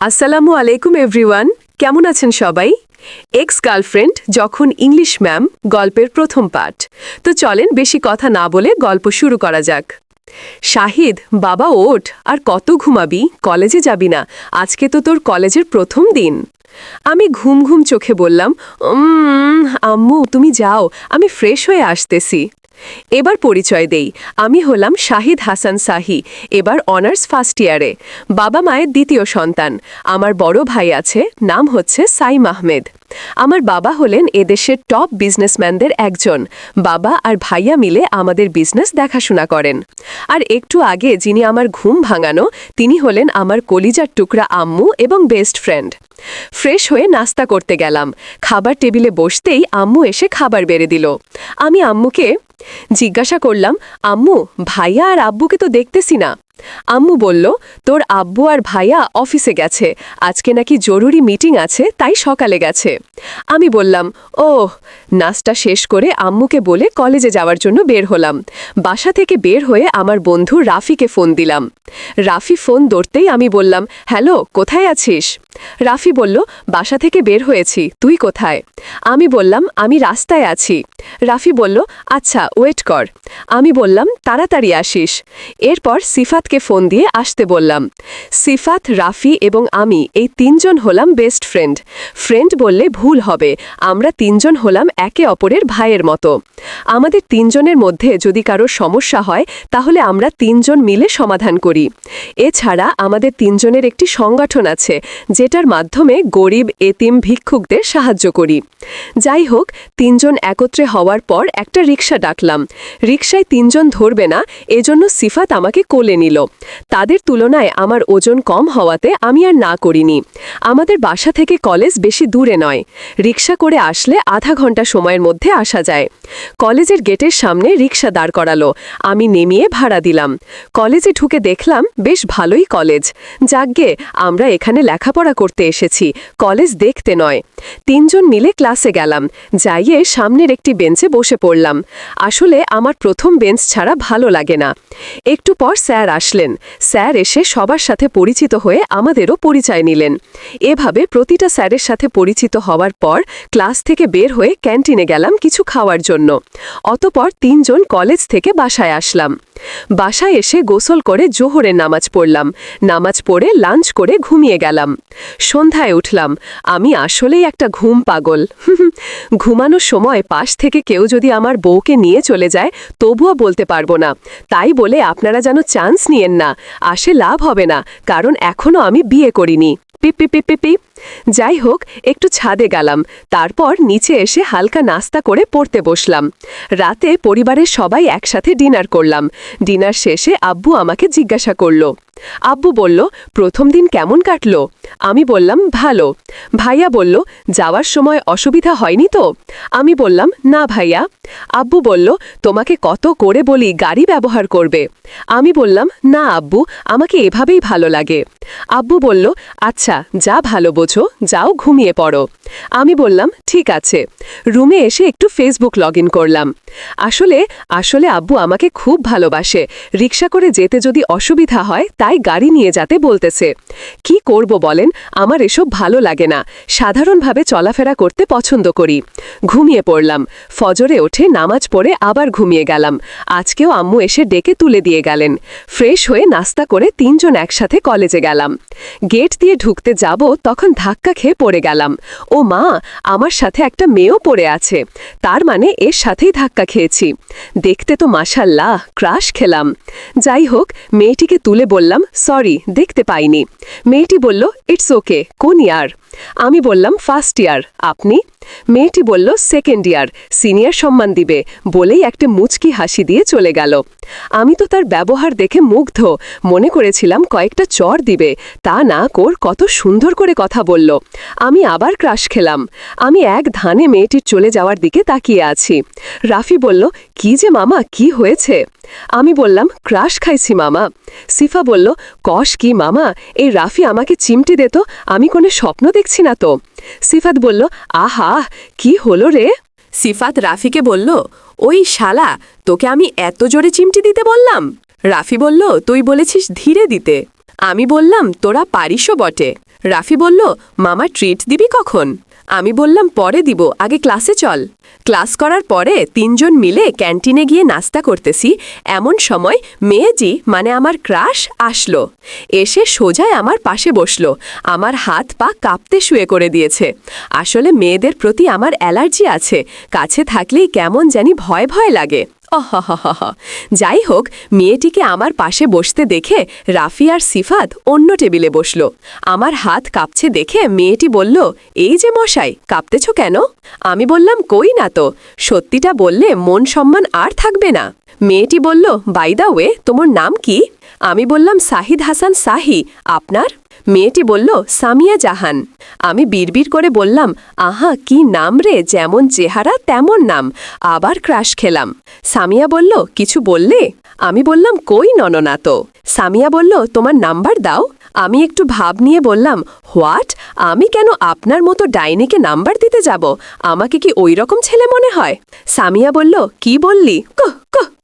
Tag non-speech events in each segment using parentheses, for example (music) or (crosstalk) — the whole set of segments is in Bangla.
আসসালামু আলাইকুম এভরিওয়ান। কেমন আছেন সবাই? এক্স গার্লফ্রেন্ড যখন ইংলিশ ম্যাম গল্পের প্রথম পাঠ। তো চলেন বেশি কথা না বলে গল্প শুরু করা যাক। শাহিদ বাবা ওঠ আর কত ঘুমাবি? কলেজে যাবি না। আজকে তো তোর কলেজের প্রথম দিন। আমি ঘুম ঘুম চোখে বললাম "উম, আম্মু তুমি যাও। আমি ফ্রেশ হয়ে আসতেছি। এবার পরিচয় দেই। আমি হলাম শাহিদ হাসান সাহি এবার অনার্স ফার্স্ট ইয়ারে। বাবা মায়ের দ্বিতীয় সন্তান। আমার বড় ভাই আছে, নাম হচ্ছে সাইম আহমেদ। আমার বাবা হলেন এদেশের টপ বিজনেসম্যানদের একজন। বাবা আর ভাইয়া মিলে আমাদের বিজনেস দেখাশোনা করেন। আর একটু আগে যিনি আমার ঘুম ভাঙানো, তিনি হলেন আমার কলিজার টুকরা আম্মু এবং বেস্ট ফ্রেন্ড ফ্রেশ হয়ে নাস্তা করতে গেলাম। খাবার টেবিলে বসতেই আম্মু এসে খাবার বেড়ে দিল। আমি আম্মুকে জিজ্ঞাসা করলাম আম্মু ভাইয়া আর আব্বুকে তো দেখতেছি না। আম্মু বলল, তোর আব্বু আর ভাইয়া অফিসে গেছে। আজকে নাকি জরুরি মিটিং আছে, তাই সকালে গেছে। আমি বললাম ও নাস্তা শেষ করে আম্মুকে বলে কলেজে যাওয়ার জন্য বের হলাম। বাসা থেকে বের হয়ে আমার বন্ধু রাফিকে ফোন দিলাম। রাফি ফোন ধরতেই আমি বললাম, হ্যালো, কোথায় আছিস? রাফি বলল, বাসা থেকে বের হয়েছি, তুই কোথায়? আমি বললাম, আমি রাস্তায় আছি। রাফি বলল আচ্ছা ওয়েট কর। আমি বললাম, তাড়াতাড়ি আসিস। এরপর সিফাতকে ফোন দিয়ে আসতে বললাম। সিফাত, রাফি এবং আমি, এই তিনজন হলাম বেস্ট ফ্রেন্ড। ফ্রেন্ড বললে ভুল হবে, আমরা তিনজন হলাম একে অপরের ভাইয়ের মতো। আমাদের তিনজনের মধ্যে যদি কারও সমস্যা হয়, তাহলে আমরা তিনজন মিলে সমাধান করি। এছাড়া আমাদের তিনজনের একটি সংগঠন আছে, যেটার মাধ্যমে গরিব, এতিম ভিক্ষুকদের সাহায্য করি। যাই হোক, তিনজন একত্রে হওয়ার পর একটা রিক্সা ডাকলাম। রিক্সায় তিনজন ধরবে না, এজন্য সিফাত আমাকে কোলে নিল। তাদের তুলনায় আমার ওজন কম হওয়াতে আমি আর না করিনি। আমাদের বাসা থেকে কলেজ বেশি দূরে নয়। রিক্সা করে আসলে আধা ঘণ্টা সময়ের মধ্যে আসা যায়। কলেজের গেটের সামনে রিক্সা দাঁড় করালো। আমি নেমিয়ে ভাড়া দিলাম। কলেজে ঢুকে দেখলাম, বেশ ভালোই কলেজ। যাকগে, আমরা এখানে লেখাপড়া করতে এসেছি। কলেজ দেখতে নয়। তিনজন মিলে ক্লাসে গেলাম। যাইয়ে সামনের একটি বেঞ্চে বসে পড়লাম। আসলে আমার প্রথম বেঞ্চ ছাড়া ভালো লাগে না। একটু পর স্যার আসলেন। স্যার এসে সবার সাথে পরিচিত হয়ে আমাদেরও পরিচয় নিলেন। এভাবে প্রতিটা স্যারের সাথে পরিচিত হওয়ার পর ক্লাস থেকে বের হয়ে ক্যান্টিনে গেলাম কিছু খাওয়ার জন্য। অতপর তিনজন কলেজ থেকে বাসায় আসলাম। বাসায় এসে গোসল করে জোহরের নামাজ পড়লাম। নামাজ পড়ে লাঞ্চ করে ঘুমিয়ে গেলাম। সন্ধ্যায় উঠলাম। আমি আসলেই একটা ঘুম পাগল। (laughs) ঘুমানোর সময় পাশ থেকে কেউ যদি আমার বউকে নিয়ে চলে যায়, তবুও বলতে পারব না। তাই বলে আপনারা যেন চান্স নিয়েন না। আসে লাভ হবে না, কারণ এখনও আমি বিয়ে করিনি। পিপ পিপ পিপ পিপ পিপ। যাই হোক, একটু ছাদে গেলাম। তারপর নিচে এসে হালকা নাস্তা করে পড়তে বসলাম। রাতে পরিবারের সবাই একসাথে ডিনার করলাম। ডিনার শেষে আব্বু আমাকে জিজ্ঞাসা করল আব্বু বলল, প্রথম দিন কেমন কাটলো? আমি বললাম, ভালো। ভাইয়া বলল, যাওয়ার সময় অসুবিধা হয়নি তো? আমি বললাম, না ভাইয়া। আব্বু বলল, তোমাকে কত করে বলি গাড়ি ব্যবহার করবে? আমি বললাম, না আব্বু, আমাকে এভাবেই ভালো লাগে। আব্বু বলল আচ্ছা যা ভালো বোঝো, যাও ঘুমিয়ে পড়ো। আমি বললাম, ঠিক আছে। রুমে এসে একটু ফেসবুক লগ করলাম। আসলে আসলে আব্বু আমাকে খুব ভালোবাসে। রিক্সা করে যেতে যদি অসুবিধা হয় তাই গাড়ি নিয়ে যেতে বলতেছে। কি করব বলেন? আমার এসব ভালো লাগে না। সাধারণভাবে চলাফেরা করতে পছন্দ করি। ঘুমিয়ে পড়লাম। ফজরে ওঠে নামাজ পড়ে আবার ঘুমিয়ে গেলাম। আজকেও আম্মু এসে ডেকে তুলে দিয়ে গেলেন। ফ্রেশ হয়ে নাস্তা করে তিনজন একসাথে কলেজে গেলাম। গেট দিয়ে ঢুকতে যাব তখন ধাক্কা খেয়ে পড়ে গেলাম। ও মা, আমার সাথে একটা মেয়েও পড়ে আছে। তার মানে এর সাথেই ধাক্কা খেয়েছি। দেখতে তো মাসাল্লাহ ক্রাশ খেলাম। যাই হোক, মেয়েটিকে তুলে বললাম সরি, দেখতে পাইনি। মেয়েটি বলল ইটস ওকে কোন ইয়ার? আমি বললাম ফার্স্ট ইয়ার আপনি? মেয়েটি বলল সেকেন্ড ইয়ার সিনিয়র সম্মান দিবে। বলেই একটা মুচকি হাসি দিয়ে চলে গেল। আমি তো তার ব্যবহার দেখে মুগ্ধ। মনে করেছিলাম, কয়েকটা চর দিবে। তা না, কোর কত সুন্দর করে কথা বলল। আমি আবার ক্রাশ খেলাম। আমি এক ধানে মেয়েটির চলে যাওয়ার দিকে তাকিয়ে আছি। রাফি বলল, কি যে মামা, কি হয়েছে? আমি বললাম, ক্রাশ খাইছি মামা। সিফা বলল কষ কি মামা? এই রাফি আমাকে চিমটি দিত আমি কোনো স্বপ্ন দেখছি না তো। সিফাত বলল, আহা, কি হলো রে? সিফাত রাফিকে বলল, ওই শালা, তোকে আমি এত জোরে চিমটি দিতে বললাম? রাফি বলল, তুই বলেছিস ধীরে দিতে। আমি বললাম, তোরা পারিসও বটে। রাফি বলল, মামা ট্রিট দিবি কখন? আমি বললাম, পরে দিব, আগে ক্লাসে চল। ক্লাস করার পরে তিনজন মিলে ক্যান্টিনে গিয়ে নাস্তা করতেছি। এমন সময় মেয়েজি মানে আমার ক্রাশ, আসলো। এসে সোজায় আমার পাশে বসল। আমার হাত পা কাঁপতে শুয়ে করে দিয়েছে। আসলে মেয়েদের প্রতি আমার অ্যালার্জি আছে। কাছে থাকলেই কেমন জানি ভয় ভয় লাগে। যাই হোক মেয়েটিকে আমার পাশে বসতে দেখে রাফি আর সিফাত অন্য টেবিলে বসল। আমার হাত কাঁপছে দেখে মেয়েটি বলল, এই যে মশাই, কাঁপতেছ কেন? আমি বললাম, কই না তো, সত্যিটা বললে মন সম্মান আর থাকবে না। মেয়েটি বলল বাইদা ওয়ে, তোমার নাম কি? আমি বললাম, সাহিদ হাসান সাহি আপনার? মেয়েটি বলল, সামিয়া জাহান। আমি বিড়বিড় করে বললাম, আহা, কি নাম রে, যেমন চেহারা তেমন নাম। আবার ক্রাশ খেলাম। সামিয়া বলল, কিছু বললে? আমি বললাম, কই নননা তো? সামিয়া বলল, তোমার নাম্বার দাও। আমি একটু ভাব নিয়ে বললাম, হোয়াট? আমি কেন আপনার মতো ডাইনিকে নাম্বার দিতে যাব? আমাকে কি ওই রকম ছেলে মনে হয়? সামিয়া বলল, কি বললি? কহ কহ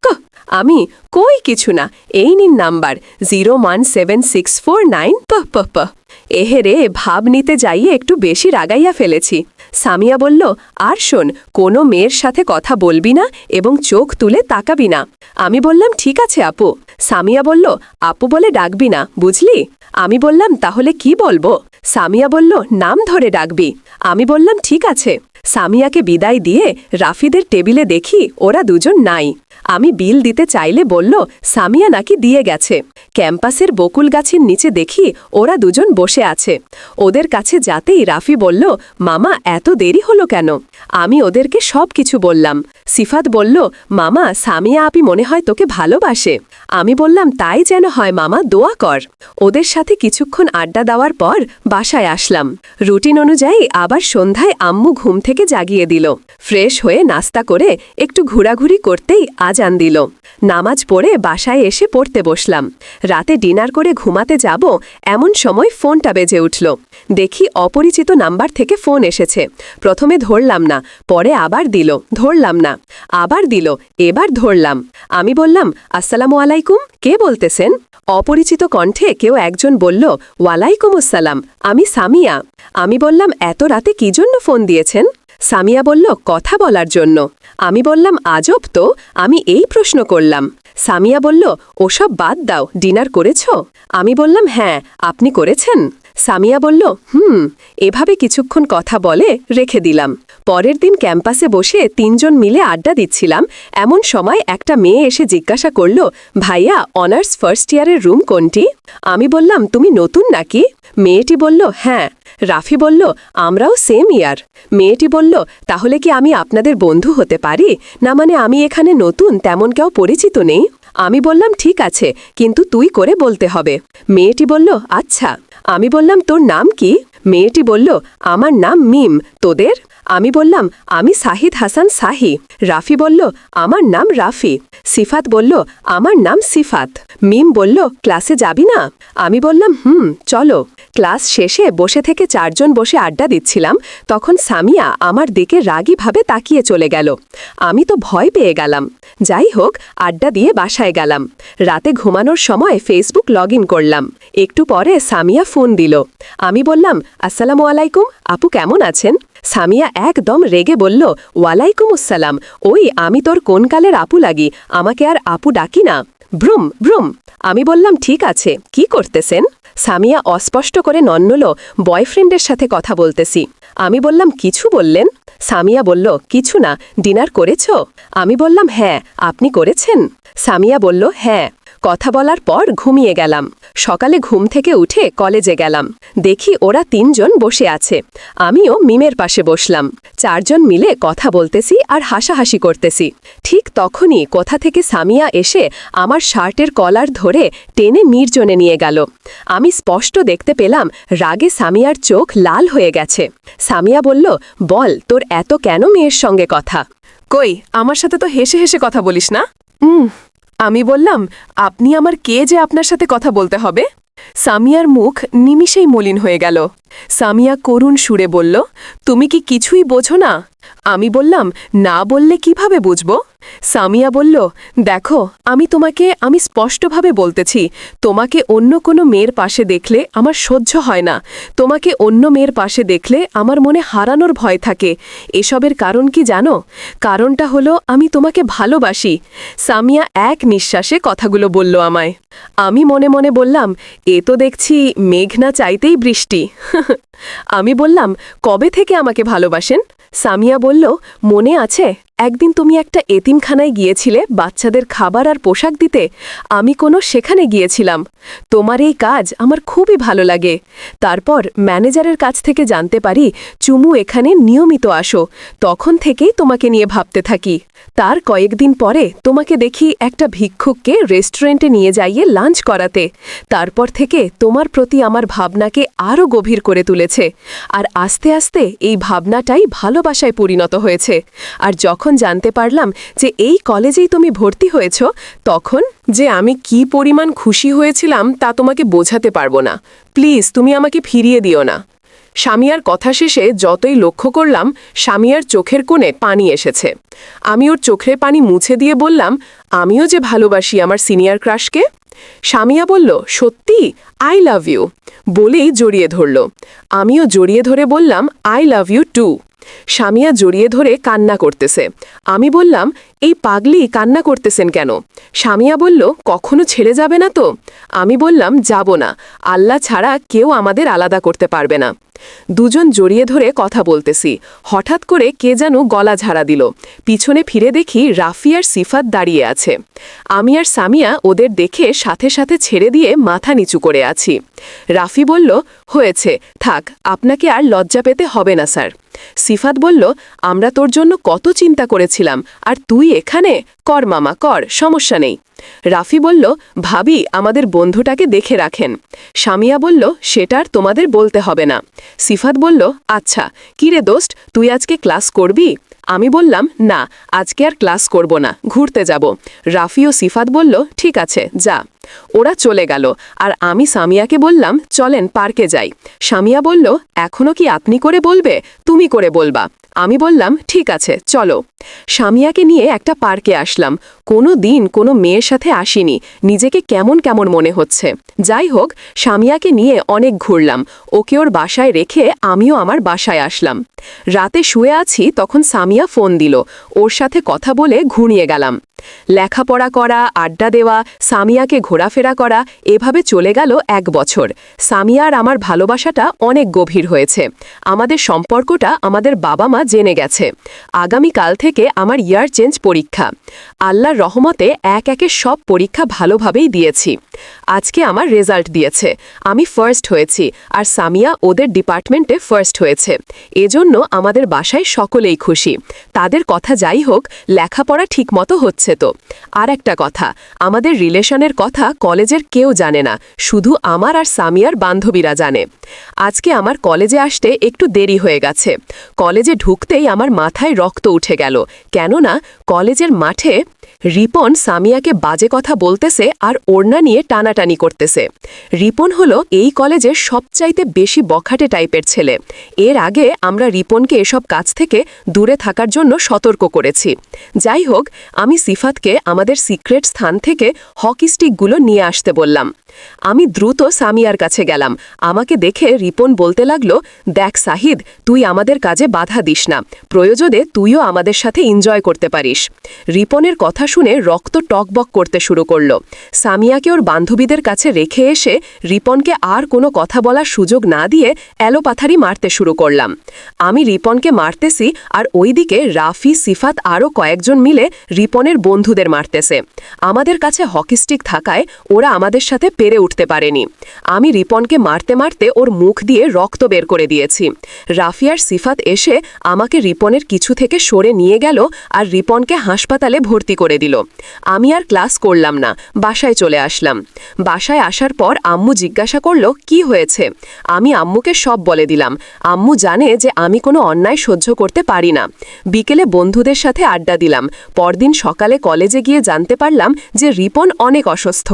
আমি কই কিছু না। এই নিন number zero one seven six four nine. পহ পহ পহ এহেরে ভাব নিতে যাইয়ে একটু বেশি রাগাইয়া ফেলেছি। সামিয়া বলল, আর শোন, কোনো মেয়ের সাথে কথা বলবি না এবং চোখ তুলে তাকাবি না। আমি বললাম, ঠিক আছে আপু। সামিয়া বলল, আপু বলে ডাকবি না, বুঝলি? আমি বললাম, তাহলে কি বলব? সামিয়া বলল, নাম ধরে ডাকবি। আমি বললাম, ঠিক আছে। সামিয়াকে বিদায় দিয়ে রাফিদের টেবিলে দেখি ওরা দুজন নাই। আমি বিল দিতে চাইলে বলল, সামিয়া নাকি দিয়ে গেছে। ক্যাম্পাসের বকুল গাছের নিচে দেখি ওরা দুজন বসে আছে। ওদের কাছে যাতেই রাফি বলল, মামা, এত দেরি হলো কেন? আমি ওদেরকে সব কিছু বললাম। সিফাত বলল, মামা, সামিয়া আপি মনে হয় তোকে ভালোবাসে। আমি বললাম, তাই যেন হয়, মামা, দোয়া কর। ওদের সাথে কিছুক্ষণ আড্ডা দেওয়ার পর বাসায় আসলাম। রুটিন অনুযায়ী আবার সন্ধ্যায় আম্মু ঘুম থেকে জাগিয়ে দিল। ফ্রেশ হয়ে নাস্তা করে একটু ঘোরাঘুরি করতেই আজান দিল। নামাজ পড়ে বাসায় এসে পড়তে বসলাম। রাতে ডিনার করে ঘুমাতে যাব, এমন সময় ফোনটা বেজে উঠল। দেখি অপরিচিত নাম্বার থেকে ফোন এসেছে। প্রথমে ধরলাম না পরে আবার দিল, ধরলাম না। আবার দিল, এবার ধরলাম। আমি বললাম, আসসালামু আলাইকুম, কে বলতেছেন? অপরিচিত কণ্ঠে কেউ একজন বলল, ওয়ালাইকুম আসসালাম, আমি সামিয়া। আমি বললাম, এত রাতে কি জন্য ফোন দিয়েছেন? সামিয়া বলল, কথা বলার জন্য। আমি বললাম, আজব তো, আমি এই প্রশ্ন করলাম। সামিয়া বলল, ওসব বাদ দাও, ডিনার করেছ? আমি বললাম হ্যাঁ আপনি করেছেন? সামিয়া বলল, হুম, এভাবে কিছুক্ষণ কথা বলে রেখে দিলাম। পরের দিন ক্যাম্পাসে বসে তিনজন মিলে আড্ডা দিচ্ছিলাম। এমন সময় একটা মেয়ে এসে জিজ্ঞাসা করল, ভাইয়া, অনার্স ফার্স্ট ইয়ারের রুম কোনটি? আমি বললাম, তুমি নতুন নাকি? মেয়েটি বলল হ্যাঁ। রাফি বলল, আমরাও সেম ইয়ার। মেয়েটি বলল, তাহলে কি আমি আপনাদের বন্ধু হতে পারি? না মানে আমি এখানে নতুন, তেমন কেউ পরিচিত নেই? আমি বললাম, ঠিক আছে, কিন্তু তুই করে বলতে হবে। মেয়েটি বলল আচ্ছা। আমি বললাম, তোর নাম কি? মেয়েটি বলল, আমার নাম মিম। তোদের? আমি বললাম, আমি সাহিদ হাসান সাহি রাফি বলল, আমার নাম রাফি। সিফাত বলল, আমার নাম সিফাত। মিম বলল, ক্লাসে যাবি না? আমি বললাম, হুম, চলো। ক্লাস শেষে বসে থেকে চারজন বসে আড্ডা দিচ্ছিলাম, তখন সামিয়া আমার দিকে রাগীভাবে তাকিয়ে চলে গেল। আমি তো ভয় পেয়ে গেলাম। যাই হোক, আড্ডা দিয়ে বাসায় গেলাম। রাতে ঘুমানোর সময় ফেসবুক লগ করলাম। একটু পরে সামিয়া ফোন দিল। আমি বললাম, আসসালামু আলাইকুম, আপু কেমন আছেন? সামিয়া একদম রেগে বলল, ওয়ালাইকুম আসসালাম। ওই আমি তোর কোন কালের আপু লাগি? আমাকে আর আপু ডাকি না। ব্রুম ব্রুম আমি বললাম, ঠিক আছে, কি করতেছেন? সামিয়া অস্পষ্ট করে নন্নল বয়ফ্রেন্ডের সাথে কথা বলতেছি। আমি বললাম, কিছু বললেন? সামিয়া বলল, কিছু না, ডিনার করেছ? আমি বললাম হ্যাঁ আপনি করেছেন? সামিয়া বলল হ্যাঁ। কথা বলার পর ঘুমিয়ে গেলাম। সকালে ঘুম থেকে উঠে কলেজে গেলাম। দেখি ওরা তিনজন বসে আছে। আমিও মিমের পাশে বসলাম। চারজন মিলে কথা বলতেছি আর হাসাহাসি করতেছি। ঠিক তখনই কোথা থেকে সামিয়া এসে আমার শার্টের কলার ধরে টেনে নির্জনে নিয়ে গেল। আমি স্পষ্ট দেখতে পেলাম রাগে সামিয়ার চোখ লাল হয়ে গেছে। সামিয়া বলল বল তোর এত কেন মেয়ের সঙ্গে কথা? কই আমার সাথে তো হেসে হেসে কথা বলিস না? উম আমি বললাম, আপনি আমার কে যে আপনার সাথে কথা বলতে হবে? সামিয়ার মুখ নিমিষেই মলিন হয়ে গেল। সামিয়া করুণ সুরে বলল, তুমি কি কিছুই বোঝো না? আমি বললাম, না বললে কীভাবে বুঝব? সামিয়া বলল, দেখো, আমি তোমাকে, আমি স্পষ্টভাবে বলতেছি, তোমাকে অন্য কোনো মেয়ের পাশে দেখলে আমার সহ্য হয় না। তোমাকে অন্য মেয়ের পাশে দেখলে আমার মনে হারানোর ভয় থাকে। এসবের কারণ কি জানো? কারণটা হলো, আমি তোমাকে ভালোবাসি। সামিয়া এক নিঃশ্বাসে কথাগুলো বলল আমায়। আমি মনে মনে বললাম, এ তো দেখছি মেঘ না চাইতেই বৃষ্টি। (laughs) আমি বললাম, কবে থেকে আমাকে ভালোবাসেন? সামিয়া বলল, মনে আছে? একদিন তুমি একটা এতিমখানায় গিয়েছিলে বাচ্চাদের খাবার আর পোশাক দিতে, আমি কোনো সেখানে গিয়েছিলাম। তোমার এই কাজ আমার খুবই ভালো লাগে। তারপর ম্যানেজারের কাছ থেকে জানতে পারি, চুমু এখানে নিয়মিত আসো, তখন থেকেই তোমাকে নিয়ে ভাবতে থাকি। তার কয়েকদিন পরে তোমাকে দেখি একটা ভিক্ষুককে রেস্টুরেন্টে নিয়ে যাইয়ে লাঞ্চ করাতে। তারপর থেকে তোমার প্রতি আমার ভাবনাকে আরও গভীর করে তুলেছে। আর আস্তে আস্তে এই ভাবনাটাই ভালোবাসায় পরিণত হয়েছে। আর যখন জানতে পারলাম যে এই কলেজেই তুমি ভর্তি হয়েছ, তখন যে আমি কি পরিমাণ খুশি হয়েছিলাম তা তোমাকে বোঝাতে পারব না। প্লিজ, তুমি আমাকে ফিরিয়ে দিও না। স্বামীয়ার কথা শেষে যতই লক্ষ্য করলাম, স্বামীয়ার চোখের কোণে পানি এসেছে। আমি ওর চোখের পানি মুছে দিয়ে বললাম, আমিও যে ভালোবাসি আমার সিনিয়র ক্রাশকে? স্বামীয়া বলল, সত্যি, আই লাভ ইউ। বলেই জড়িয়ে ধরল। আমিও জড়িয়ে ধরে বললাম, আই লাভ ইউ টু। স্বামীয়া জড়িয়ে ধরে কান্না করতেছে। আমি বললাম, এই পাগলি কান্না করতেছেন কেন? স্বামীয়া বলল, কখনো ছেড়ে যাবে না তো? আমি বললাম, যাব না। আল্লাহ ছাড়া কেউ আমাদের আলাদা করতে পারবে না। দুজন জড়িয়ে ধরে কথা বলতেছি। হঠাৎ করে কে যেন গলা ঝাড়া দিল। পিছনে ফিরে দেখি রাফি আর সিফাত দাঁড়িয়ে আছে। আমি আর সামিয়া ওদের দেখে সাথে সাথে ছেড়ে দিয়ে মাথা নিচু করে আছি। রাফি বলল, হয়েছে, থাক, আপনাকে আর লজ্জা পেতে হবে না, স্যার। সিফাত বলল, আমরা তোর জন্য কত চিন্তা করেছিলাম, আর তুই এখানে? কর মামা, কর, সমস্যা নেই। রাফি বলল, ভাবি, আমাদের বন্ধুটাকে দেখে রাখেন। সামিয়া বলল সেটার তোমাদের বলতে হবে না। সিফাত বলল আচ্ছা কিরে দোস্ত, তুই আজকে ক্লাস করবি? আমি বললাম, না, আজকে আর ক্লাস করব না, ঘুরতে যাব। রাফি ও সিফাত বলল, ঠিক আছে, যা। ওরা চলে গেল, আর আমি সামিয়াকে বললাম, চলেন, পার্কে যাই। সামিয়া বলল এখনও কি আপনি করে বলবে? তুমি করে বলবা। আমি বললাম, ঠিক আছে, চলো। সামিয়াকে নিয়ে একটা পার্কে আসলাম। কোনো দিন কোনো মেয়ের সাথে আসিনি। নিজেকে কেমন কেমন মনে হচ্ছে। যাই হোক, সামিয়াকে নিয়ে অনেক ঘুরলাম। ওকে ওর বাসায় রেখে আমিও আমার বাসায় আসলাম। রাতে শুয়ে আছি, তখন সামিয়া ফোন দিল। ওর সাথে কথা বলে ঘুমিয়ে গেলাম। লেখাপড়া করা, আড্ডা দেওয়া, সামিয়াকে ঘোরাফেরা করা, এভাবে চলে গেল এক বছর। সামিয়ার আমার ভালোবাসাটা অনেক গভীর হয়েছে। আমাদের সম্পর্কটা আমাদের বাবা মা জেনে গেছে। আগামীকাল থেকে আমার ইয়ার চেঞ্জ পরীক্ষা। আল্লাহর রহমতে এক একে সব পরীক্ষা ভালোভাবেই দিয়েছি। আজকে আমার রেজাল্ট দিয়েছে। আমি ফার্স্ট হয়েছি আর সামিয়া ওদের ডিপার্টমেন্টে ফার্স্ট হয়েছে। এজন্য আমাদের বাসায় সকলেই খুশি। তাদের কথা যাই হোক, লেখাপড়া ঠিকমতো হচ্ছে তো। আর একটা কথা, আমাদের রিলেশনের কথা কলেজের কেউ জানে না, শুধু আমার আর সামিয়ার বান্ধবীরা জানে। আজকে আমার কলেজে আসতে একটু দেরি হয়ে গেছে। কলেজে ঢুকতেই আমার মাথায় রক্ত উঠে গেল। কেননা কলেজের মাঠে রিপন সামিয়াকে বাজে কথা বলতেছে আর ওড়না নিয়ে টানাটানি করতেছে। রিপন হলো এই কলেজের সবচাইতে বেশি বখাটে টাইপের ছেলে। এর আগে আমরা রিপনকে এসব কাজ থেকে দূরে থাকার জন্য সতর্ক করেছি। যাই হোক, আমি সিফাতকে আমাদের সিক্রেট স্থান থেকে হকি স্টিকগুলো নিয়ে আসতে বললাম। আমি দ্রুত সামিয়ার কাছে গেলাম। আমাকে দেখে রিপন বলতে লাগল, দেখ সাহিদ, তুই আমাদের কাজে বাধা দিস না। প্রয়োজনে তুইও আমাদের সাথে এনজয় করতে পারিস। রিপনের কথা শুনে রক্ত টকবক করতে শুরু করল। সামিয়াকে ওর বান্ধবীদের কাছে রেখে এসে রিপনকে আর কোনো কথা বলার সুযোগ না দিয়ে এলোপাথারি মারতে শুরু করলাম। আমি রিপনকে মারতেছি আর ওইদিকে রাফি, সিফাত আরও কয়েকজন মিলে রিপনের বন্ধুদের মারতেছে। আমাদের কাছে হকি স্টিক থাকায় ওরা আমাদের সাথে পেরে উঠতে পারেনি। আমি রিপনকে মারতে মারতে ওর মুখ দিয়ে রক্ত বের করে দিয়েছি। রাফিয়ার সিফাত এসে আমাকে রিপনের কিছু থেকে সরে নিয়ে গেল আর রিপনকে হাসপাতালে ভর্তি করে দিল। আমি আর ক্লাস করলাম না, বাসায় চলে আসলাম। বাসায় আসার পর আম্মু জিজ্ঞাসা করল, কি হয়েছে? আমি আম্মুকে সব বলে দিলাম। আম্মু জানে যে আমি কোনো অন্যায় সহ্য করতে পারি না। বিকেলে বন্ধুদের সাথে আড্ডা দিলাম। পরদিন সকালে কলেজে গিয়ে জানতে পারলাম যে রিপন অনেক অসুস্থ।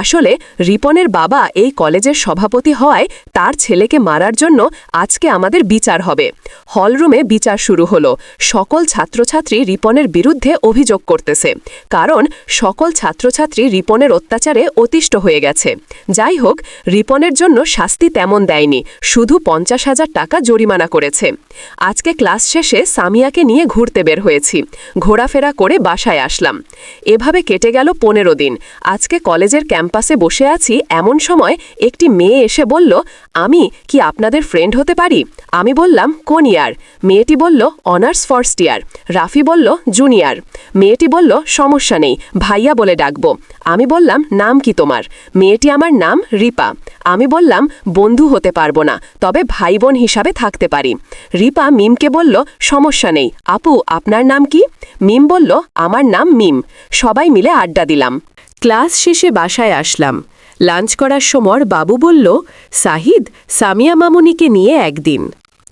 আসলে রিপনের বাবা এই কলেজের সভাপতি হওয়ায় তার ছেলেকে মারার জন্য আজকে আমাদের বিচার হবে। হলরুমে বিচার শুরু হলো। সকল ছাত্রছাত্রী রিপনের বিরুদ্ধে অভিযোগ করতেছে। কারণ, সকল ছাত্রছাত্রী রিপনের অত্যাচারে অতিষ্ঠ হয়ে গেছে। যাই হোক, রিপনের জন্য শাস্তি তেমন দেয়নি। শুধু পঞ্চাশ হাজার টাকা জরিমানা করেছে। আজকে ক্লাস শেষে সামিয়াকে নিয়ে ঘুরতে বের হয়েছি। ঘোরাফেরা করে বাসায় আসলাম। এভাবে কেটে গেল পনেরো দিন। আজকে কলেজের ক্যাম্পাসে বসে আছি এমন সময় একটি মেয়ে এসে বলল, আমি কি আপনাদের ফ্রেন্ড হতে পারি? আমি বললাম, কোন ইয়ার? মেয়েটি বলল, অনার্স ফার্স্ট ইয়ার। রাফি বলল, জুনিয়র। মেয়েটি বলল, সমস্যা নেই, ভাইয়া বলে ডাকবো। আমি বললাম, নাম কি তোমার? মেয়েটি আমার নাম রিপা। আমি বললাম, বন্ধু হতে পারব না, তবে ভাই বোন হিসাবে থাকতে পারি। রিপা মিমকে বলল, সমস্যা নেই, আপু, আপনার নাম কি? মিম বলল, আমার নাম মিম। সবাই মিলে আড্ডা দিলাম। ক্লাস শেষে বাসায় আসলাম। লাঞ্চ করার সময় বাবু বলল, সাহিদ, সামিয়া মামুনিকে নিয়ে একদিন।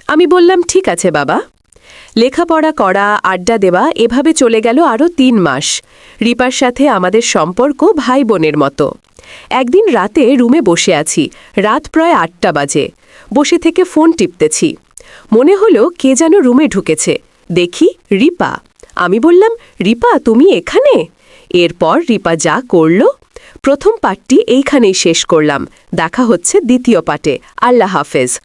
আমি বললাম, ঠিক আছে বাবা। লেখাপড়া করা, আড্ডা দেওয়া, এভাবে চলে গেল আরও তিন মাস। রিপার সাথে আমাদের সম্পর্ক ভাই বোনের মতো। একদিন রাতে রুমে বসে আছি। রাত প্রায় আটটা বাজে। বসে থেকে ফোন টিপতেছি। মনে হলো কে যেন রুমে ঢুকেছে। দেখি রিপা। আমি বললাম, রিপা, তুমি এখানে? এরপর রিপা যা করল, প্রথম পাঠটি এইখানেই শেষ করলাম। দেখা হচ্ছে দ্বিতীয় পাটে আল্লাহ হাফেজ।